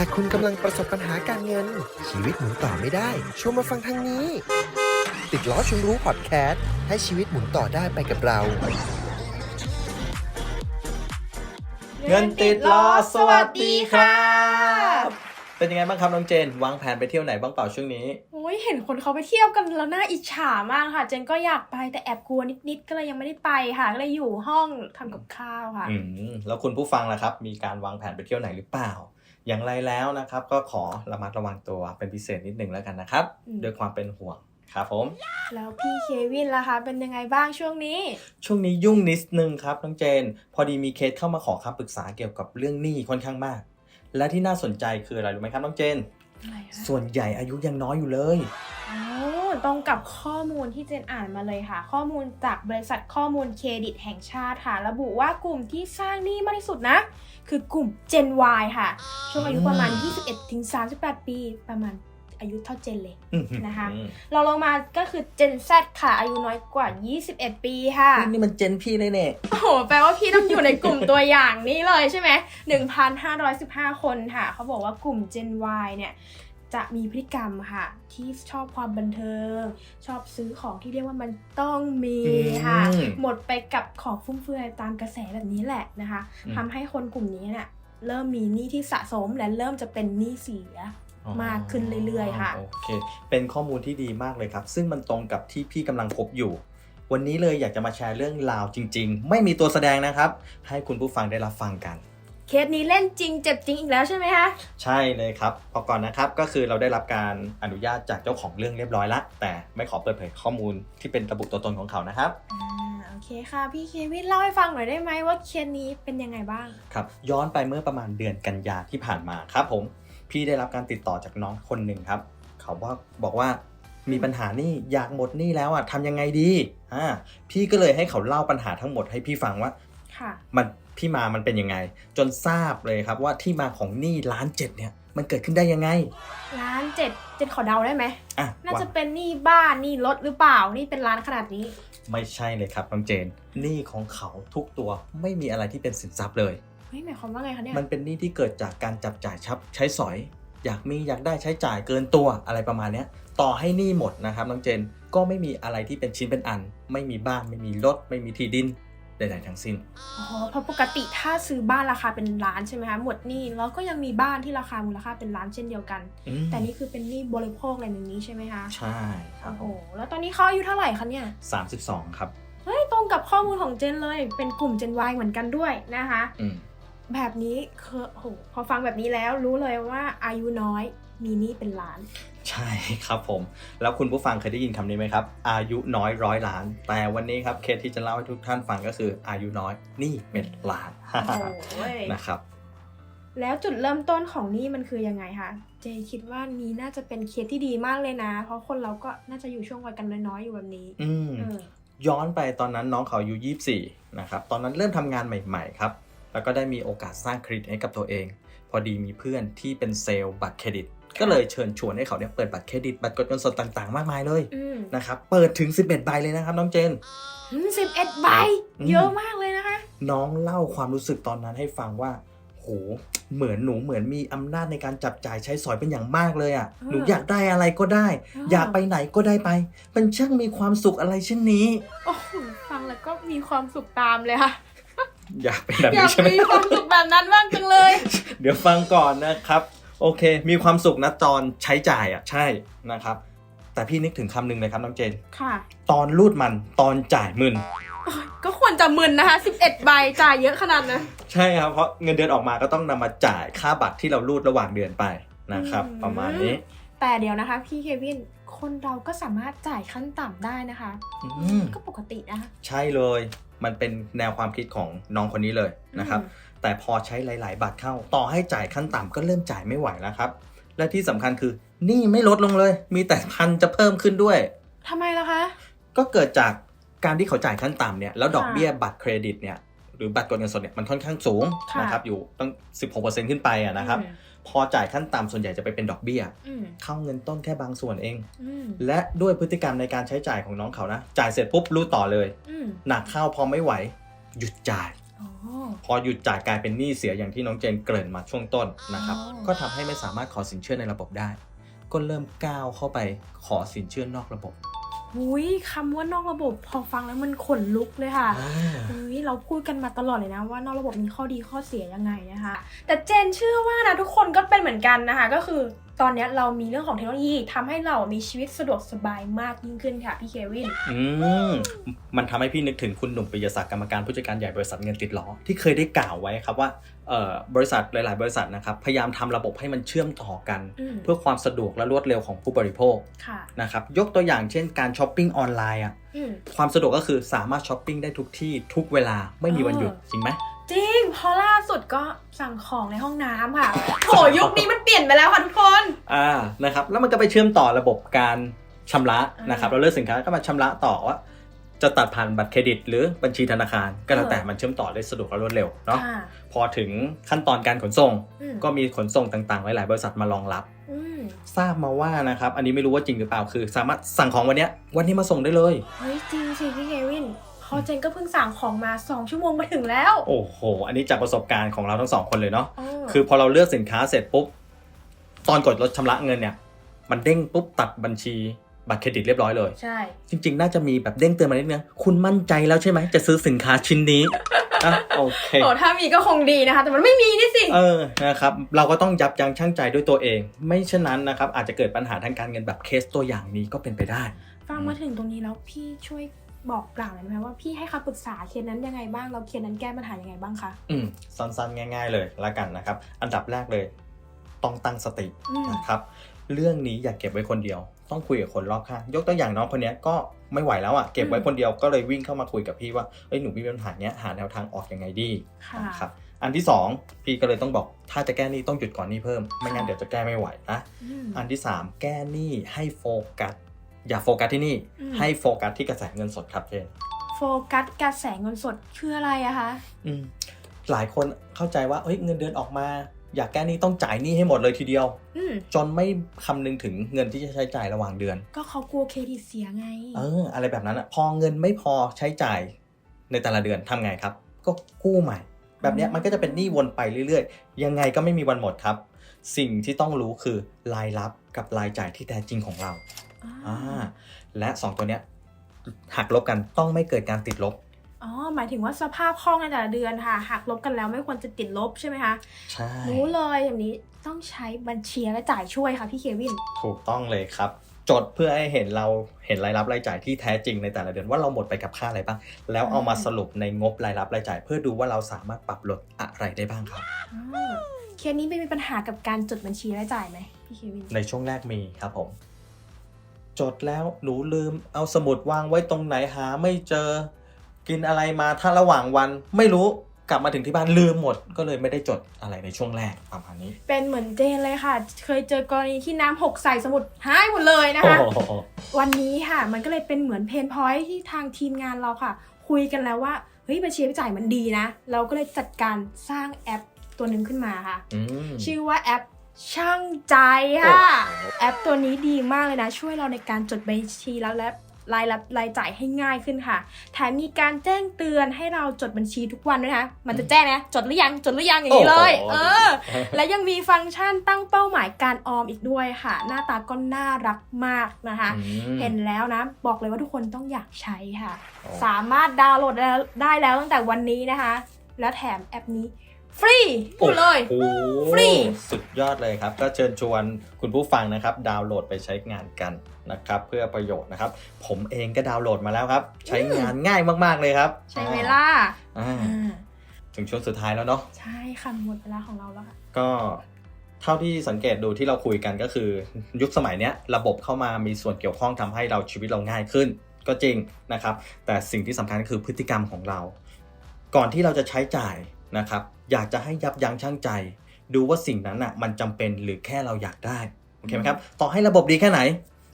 หากคุณกำลังประสบปัญหาการเงิน ชีวิตหมุนต่อไม่ได้ชวนมาฟังทางนี้ ติดล้อชวนรู้พอดแคสต์ให้ชีวิตหมุนต่อได้ไปกับเรา เงินติดล้อสวัสดีครับ เป็นยังไงบ้างครับน้องเจน วางแผนไปเที่ยวไหนบ้างเปล่าช่วงนี้ โอ้ยเห็นคนเขาไปเที่ยวกันแล้วน่าอิจฉามากค่ะ เจนก็อยากไปแต่แอบกลัวนิดๆก็เลยยังไม่ได้ไปค่ะก็เลยอยู่ห้องทำกับข้าวค่ะ อืมแล้วคุณผู้ฟังล่ะครับ มีการวางแผนไปเที่ยวไหนหรือเปล่า อย่างไรแล้วนะครับ ก็ขอระมัดระวังตัวเป็นพิเศษนิดหนึ่งแล้วกันนะครับ อืม ด้วยความเป็นห่วงครับผม แล้วพี่เควินล่ะคะ เป็นยังไงบ้างช่วงนี้ ช่วงนี้ยุ่งนิดนึงครับน้องเจน พอดีมีเคสเข้ามาขอคำปรึกษาเกี่ยวกับเรื่องหนี้ค่อนข้างมาก และที่น่าสนใจคืออะไรรู้ไหมครับน้องเจน อะไรคะส่วนใหญ่อายุยังน้อยอยู่เลย โอ้ ตรงกับข้อมูลที่เจนอ่านมาเลยค่ะ ข้อมูลจากบริษัทข้อมูลเครดิตแห่งชาติค่ะ ระบุว่ากลุ่มที่สร้างหนี้มากที่สุดนะ คือกลุ่ม Gen Y ค่ะ ช่วงอายุประมาณ 21-38 ปี ประมาณอายุเท่าเจนเลยนะคะเราลงมาก็คือ Gen Z ค่ะ อายุน้อยกว่า 21 ปีค่ะ นี่มันเจนพี่เลยเนี่ยโอ้โห แปลว่าพี่ต้องอยู่ในกลุ่มตัวอย่างนี้เลยใช่ไหม 1,515 คนค่ะ เขาบอกว่ากลุ่ม Gen Y เนี่ย จะมีพฤติกรรมค่ะ ที่ชอบความบันเทิง ชอบซื้อของที่เรียกว่ามันต้องมีค่ะอืมหมดไปกับของฟุ่มเฟือยตามกระแสแบบนี้แหละนะคะอืมทำให้คนกลุ่มนี้เนี่ยเริ่มมีหนี้ที่สะสมและเริ่มจะเป็นหนี้เสียมากขึ้นเรื่อยๆค่ะโอเค เป็นข้อมูลที่ดีมากเลยครับ ซึ่งมันตรงกับที่พี่กำลังพบอยู่ วันนี้เลยอยากจะมาแชร์เรื่องราวจริง ๆ ไม่มีตัวแสดงนะครับ ให้คุณผู้ฟังได้รับฟังกัน เคสนี้เล่นจริงเจ็บจริงอีกแล้วใช่ไหมคะ ใช่เลยครับพอก่อนนะครับก็คือเราได้รับการอนุญาตจากเจ้าของเรื่องเรียบร้อยละ แต่ไม่ขอเปิดเผยข้อมูลที่เป็นระบุตัวตนของเขานะครับอ่าโอเคค่ะ พี่เควินเล่าให้ฟังหน่อยได้ไหมว่าเคสนี้เป็นยังไงบ้าง ครับย้อนไปเมื่อประมาณเดือนกันยาที่ผ่านมาครับผม พี่ได้รับการติดต่อจากน้องคนหนึ่งครับ เขาว่าบอกว่ามีปัญหานี่อยากหมดหนี่แล้วอะทำยังไงดีอ่าพี่ก็เลยให้เขาเล่าปัญหาทั้งหมดให้พี่ฟังว่าค่ะ มันที่มามันเป็นยังไง จนทราบเลยครับว่าที่มาของหนี้ล้านเจ็ดเนี่ยมันเกิดขึ้นได้ยังไงร้านเจ็ดเจ็ดขอเดาได้ไหมอะน่าจะว่าเป็นหนี้บ้านหนี้รถหรือเปล่านี่เป็นร้านขนาดนี้ ไม่ใช่เลยครับน้องเจนหนี้ของเขาทุกตัวไม่มีอะไรที่เป็นสินทรัพย์เลยเฮ้ยหมายความว่าไงคะเนี่ยมันเป็นหนี้ที่เกิดจากการจับจ่ายชับใช้สอย อยากมีอยากได้ใช้จ่ายเกินตัวอะไรประมาณเนี้ยต่อให้หนี้หมดนะครับน้องเจนก็ไม่มีอะไรที่เป็นชิ้นเป็นอัน ไม่มีบ้านไม่มีรถไม่มีที่ดิน ใดๆทั้งสิ้น อ๋อ เพราะปกติถ้าซื้อบ้านราคาเป็นล้านใช่ไหมคะหมดหนี้แล้วก็ยังมีบ้านที่ราคามูลค่าเป็นล้านเช่นเดียวกัน อืม แต่นี่คือเป็นหนี้บริโภคอะไรอย่างนี้ใช่ไหมคะใช่ครับโอ้ผโหมแล้วตอนนี้เขาอายุเท่าไหร่คะเนี่ยสามสิบสองครับเฮ้ยตรงกับข้อมูลของเจนเลย เป็นกลุ่ม Gen Y เหมือนกันด้วยนะคะ อืมแบบนี้คือโอ้โหพอฟังแบบนี้แล้วรู้เลยว่าอายุน้อย มีหนี้เป็นล้าน ใช่ครับผม แล้วคุณผู้ฟังเคยได้ยินคำนี้ไหมครับ อายุน้อยร้อยล้าน แต่วันนี้ครับเคสที่จะเล่าให้ทุกท่านฟังก็คืออายุน้อยหนี่เป็นล้านโอ้ยนะครับแล้วจุดเริ่มต้นของหนี้มันคือยังไงคะ เจคิดว่านี้น่าจะเป็นเคสที่ดีมากเลยนะ เพราะคนเราก็น่าจะอยู่ช่วงวัยกันน้อยๆอยู่แบบนี้ อืมเออย้อนไปตอนนั้นน้องเขาอายุ24นะครับ ตอนนั้นเริ่มทำงานใหม่ ๆ ครับ แล้วก็ได้มีโอกาสสร้างเครดิตให้กับตัวเอง พอดีมีเพื่อนที่เป็นเซลล์บัตรเครดิต ก็เลยเชิญชวนให้เขาเนี่ยเปิดบัตรเครดิต บัตรกดเงินสดต่างๆ มากมายเลยอืมนะครับเปิดถึง 11ใบเลยนะครับน้องเจนสิบเอ็ดใบอืมเยอะมากเลยนะคะ น้องเล่าความรู้สึกตอนนั้นให้ฟังว่าโหเหมือนหนูเหมือนมีอำนาจในการจับจ่ายใช้สอยเป็นอย่างมากเลยอะ่ะเออหนูอยากได้อะไรก็ได้เอออยากไปไหนก็ได้ไป มันช่างมีความสุขอะไรเช่นนี้ โอ้โหฟังแล้วก็มีความสุขตามเลยค่ะ อยากเป็นแบบอยานี้กใช่ไหม มีความสุขแบบนั้นบ้างจังเลย เดี๋ยวฟังก่อนนะครับ โอเค มีความสุขนะตอนใช้จ่ายอะใช่นะครับ แต่พี่นึกถึงคำหนึ่งเลยครับน้องเจน ค่ะ ตอนรูดมันตอนจ่ายมึนก็ควรจะมึนนะคะสิบเอ็ดใบจ่ายเยอะขนาดนั้นใช่ครับเพราะเงินเดือนออกมาก็ต้องนำมาจ่ายค่าบัตรที่เรารูดระหว่างเดือนไปนะครับอืมประมาณนี้แต่เดี๋ยวนะคะ พี่เควิน คนเราก็สามารถจ่ายขั้นต่ำได้นะคะ อืมก็ปกตินะคะ ใช่เลย มันเป็นแนวความคิดของน้องคนนี้เลยนะครับอืมแต่พอใช้หลาย ๆบัตรเข้า ต่อให้จ่ายขั้นต่ำก็เริ่มจ่ายไม่ไหวแล้วครับ และที่สำคัญคือหนี่ไม่ลดลงเลย มีแต่พันจะเพิ่มขึ้นด้วยทำไมล่ะคะ ก็เกิดจากการที่เขาจ่ายขั้นต่ำเนี่ยแล้วดอกค่ะเบี้ยบัตรเครดิตเนี่ยหรือบัตรกดเงินสดเนี่ยมันค่อนข้างสูงค่ะนะครับอยู่ตั้ง 16%ขึ้นไปอะนะครับ พอจ่ายขั้นต่ำส่วนใหญ่จะไปเป็นดอกเบี้ย อืมเข้าเงินต้นแค่บางส่วนเอง อืมและด้วยพฤติกรรมในการใช้จ่ายของน้องเขานะ จ่ายเสร็จปุ๊บรู้ต่อเลย อืมหนักเข้าพอไม่ไหว หยุดจ่าย อ๋อ พอหยุดจ่ายกลายเป็นหนี้เสียอย่างที่น้องเจนเกริ่นมาช่วงต้นนะครับ อ๋อ ก็ทำให้ไม่สามารถขอสินเชื่อในระบบได้ ก็เริ่มก้าวเข้าไปขอสินเชื่อนอกระบบ หุยคำว่านอกระบบพอฟังแล้วมันขนลุกเลยค่ะเฮ้ยเราพูดกันมาตลอดเลยนะว่านอกระบบมีข้อดีข้อเสียยังไงนะคะ แต่เจนเชื่อว่านะทุกคนก็เป็นเหมือนกันนะคะ ก็คือ ตอนเนี้ยเรามีเรื่องของเทคโนโลยีทำให้เรามีชีวิตสะดวกสบายมากยิ่งขึ้นค่ะพี่เควิน อืม มันทำให้พี่นึกถึงคุณหนุ่มปิยศักดิ์กรรมการผู้จัดการใหญ่บริษัทเงินติดล้อที่เคยได้กล่าวไว้ครับว่าเอ่อบริษัทหลาย ๆ บริษัทนะครับพยายามทำระบบให้มันเชื่อมต่อกันอืมเพื่อความสะดวกและรวดเร็วของผู้บริโภคค่ะนะครับยกตัวอย่างเช่นการช้อปปิ้งออนไลน์อะอืมความสะดวกก็คือสามารถช้อปปิ้งได้ทุกที่ทุกเวลาไม่มีวันหยุดเออจริงไหม จริงเพราะล่าสุดก็สั่งของในห้องน้ำค่ะโหยุคนี้มันเปลี่ยนไปแล้วค่ะทุกคน อ่านะครับแล้วมันก็ไปเชื่อมต่อระบบการชำระอ่านนะครับเราเลือกสินค้าก็มาชำระต่อว่าจะตัดผ่านบัตรเครดิต หรือบัญชีธนาคารก็แล้วแต่มันเชื่อมต่อได้สะดวกและรวดเร็วเนาะค่ะพอถึงขั้นตอนการขนส่ง อืมก็มีขนส่งต่างๆ หลายๆบริษัทมารองรับ อืมทราบมาว่านะครับ อันนี้ไม่รู้ว่าจริงหรือเปล่าคือ สามารถสั่งของวันเนี้ยวันนี้มาส่งได้เลย เฮ้ยจริงสิพี่เควิน พอเจนก็เพิ่งสั่งของมาสองชั่วโมงมาถึงแล้ว โอ้โห อันนี้จากประสบการณ์ของเราทั้งสองคนเลยเนาะเออคือพอเราเลือกสินค้าเสร็จปุ๊บ ตอนกดลดชำระเงินเนี่ย มันเด้งปุ๊บตัดบัญชีบัตรเครดิตเรียบร้อยเลย ใช่ จริง ๆ น่าจะมีแบบเด้งเตือนมานิดนึงคุณมั่นใจแล้วใช่ไหมจะซื้อสินค้าชิ้นนี้อะโอเคโอ้ถ้ามีก็คงดีนะคะ แต่มันไม่มีนี่สิ เออ นะครับ เราก็ต้องยับยั้งชั่งใจด้วยตัวเอง ไม่เช่นนั้นนะครับ อาจจะเกิดปัญหาทางการเงินแบบเคสตัวอย่างนี้ก็เป็นไปได้ ฟังมาถึงตรงนี้แล้วพี่ช่วย บอกกล่าวหน่อยได้ไหมว่าพี่ให้คำปรึกษาเคสนั้นยังไงบ้างเราเคสนั้นแก้ปัญหายังไงบ้างคะอืมสั้นๆ ง่าย ๆ เลยละกันนะครับ อันดับแรกเลย ต้องตั้งสติอืมนะครับ เรื่องนี้อย่าเก็บไว้คนเดียว ต้องคุยกับคนรอบข้างยกตัวอย่างน้องคนเนี้ยก็ไม่ไหวแล้วอะเก็บไว้คนเดียวก็เลยวิ่งเข้ามาคุยกับพี่ว่าเอ้ยหนูมีปัญหาเนี้ยหาแนวทางออกยังไงดีค่ะนะครับอันที่สองพี่ก็เลยต้องบอกถ้าจะแก้หนี้ต้องหยุดก่อนหนี้เพิ่ม ไม่งั้นค่ะเดี๋ยวจะแก้ไม่ไหวนะอืมอันที่สามแก้หนี้ให้โฟกัส อย่าโฟกัสที่หนี่อืมให้โฟกัสที่กระแสเงินสดครับเจนโฟกัสกระแสเงินสดคืออะไรอะคะอืมหลายคนเข้าใจว่าเอ้ยเงินเดือนออกมา อยากแก้หนี้ต้องจ่ายหนี้ให้หมดเลยทีเดียวอืมจนไม่คำนึงถึงเงินที่จะใช้จ่ายระหว่างเดือน ก็เขากลัวเครดิตเสียไง เออ อะไรแบบนั้นอะพอเงินไม่พอใช้จ่ายในแต่ละเดือนทำไงครับ ก็กู้ใหม่ แบบเนี้ยมันก็จะเป็นหนี้วนไปเรื่อยๆ ยังไงก็ไม่มีวันหมดครับ สิ่งที่ต้องรู้คือรายรับกับรายจ่ายที่แท้จริงของเรา อ่าและสองตัวเนี้ยหักลบกันต้องไม่เกิดการติดลบอ๋อหมายถึงว่าสภาพคล่องในแต่ละเดือนค่ะหักลบกันแล้วไม่ควรจะติดลบใช่ไหมคะใช่รู้เลยอย่างนี้ต้องใช้บัญชีและจ่ายช่วยค่ะพี่เควิน ถูกต้องเลยครับ จดเพื่อให้เห็นเราเห็นรายรับรายจ่ายที่แท้จริงในแต่ละเดือนว่าเราหมดไปกับค่าอะไรบ้าง แล้วเอามาสรุปในงบรายรับรายจ่าย เพื่อดูว่าเราสามารถปรับลดอะไรได้บ้างครับอ่าเคสนี้ไม่มีปัญหากับการจดบัญชีรายจ่ายไหมพี่เควินในช่วงแรกมีครับผม จดแล้วหนูลืม เอาสมุดวางไว้ตรงไหนหา ไม่เจอ กินอะไรมาถ้าระหว่างวัน ไม่รู้กลับมาถึงที่บ้านลืมหมด ก็เลยไม่ได้จดอะไรในช่วงแรกประมาณนี้ เป็นเหมือนเจนเลยค่ะ เคยเจอกรณีที่น้ำหกใส่สมุดหายหมดเลยนะคะโอ้โหวันนี้ค่ะ มันก็เลยเป็นเหมือนเพนพอยที่ทางทีมงานเราค่ะ คุยกันแล้วว่าเฮ้ยบัญชีรายจ่ายมันดีนะ เราก็เลยจัดการสร้างแอปตัวหนึ่งขึ้นมาค่ะอืมชื่อว่าแอป ช่างใจค่ะโอ้โหแอปตัวนี้ดีมากเลยนะ ช่วยเราในการจดบัญชีแล้วและรายรับรายจ่ายให้ง่ายขึ้นค่ะ แถมมีการแจ้งเตือนให้เราจดบัญชีทุกวันด้วยนะคะมันจะแจ้งนะ จดหรือยัง จดหรือยังอย่างนี้เลยโอ้โหเออ และยังมีฟังก์ชันตั้งเป้าหมายการออมอีกด้วยค่ะ หน้าตาก็น่ารักมากนะคะอืมเห็นแล้วนะ บอกเลยว่าทุกคนต้องอยากใช้ค่ะโอ้สามารถดาวน์โหลดได้แล้วตั้งแต่วันนี้นะคะ แล้วแถมแอปนี้ ฟรีพูดเลยโอ้โหฟรี สุดยอดเลยครับ ก็เชิญชวนคุณผู้ฟังนะครับ ดาวน์โหลดไปใช้งานกันนะครับ เพื่อประโยชน์นะครับ ผมเองก็ดาวน์โหลดมาแล้วครับ ใช้งานง่ายมากๆเลยครับใช่ไหมล่ะอ่าอ่าถึงช่วงสุดท้ายแล้วเนาะใช่ค่ะหมดเวลาของเราแล้วค่ะ ก็เท่าที่สังเกตดูที่เราคุยกันก็คือ ยุคสมัยเนี้ยระบบเข้ามามีส่วนเกี่ยวข้องทำให้เราชีวิตเราง่ายขึ้น ก็จริงนะครับ แต่สิ่งที่สำคัญก็คือพฤติกรรมของเรา ก่อนที่เราจะใช้จ่าย นะครับ อยากจะให้ยับยั้งชั่งใจ ดูว่าสิ่งนั้นอะมันจำเป็นหรือแค่เราอยากได้โอเคไหมครับต่อให้ระบบดีแค่ไหน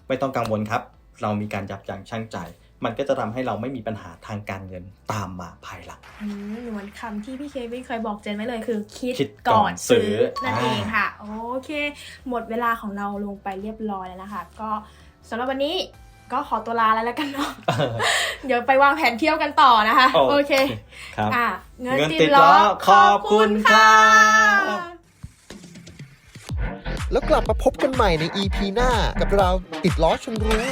ไม่ต้องกังวลครับ เรามีการยับยั้งชั่งใจ มันก็จะทำให้เราไม่มีปัญหาทางการเงินตามมาภายหลังอืมเหมือนคำที่พี่เควินเคยบอกเจนไว้เลยคือ คิดคิดก่ก่ออนนซื้ซื้ออนั่นอ่าเองค่ะ โอเค หมดเวลาของเราลงไปเรียบร้อยแล้วนะคะ ก็สำหรับวันนี้ก็ขอตัวลาแล้วแล้วกันเนาะ เดี๋ยวไปวางแผนเที่ยวกันต่อนะคะ โอเค ครับอะ เงินติดล้อขอบคุณค่ะแล้วกลับมาพบกันใหม่ใน EP หน้ากับเราติดล้อชนรู้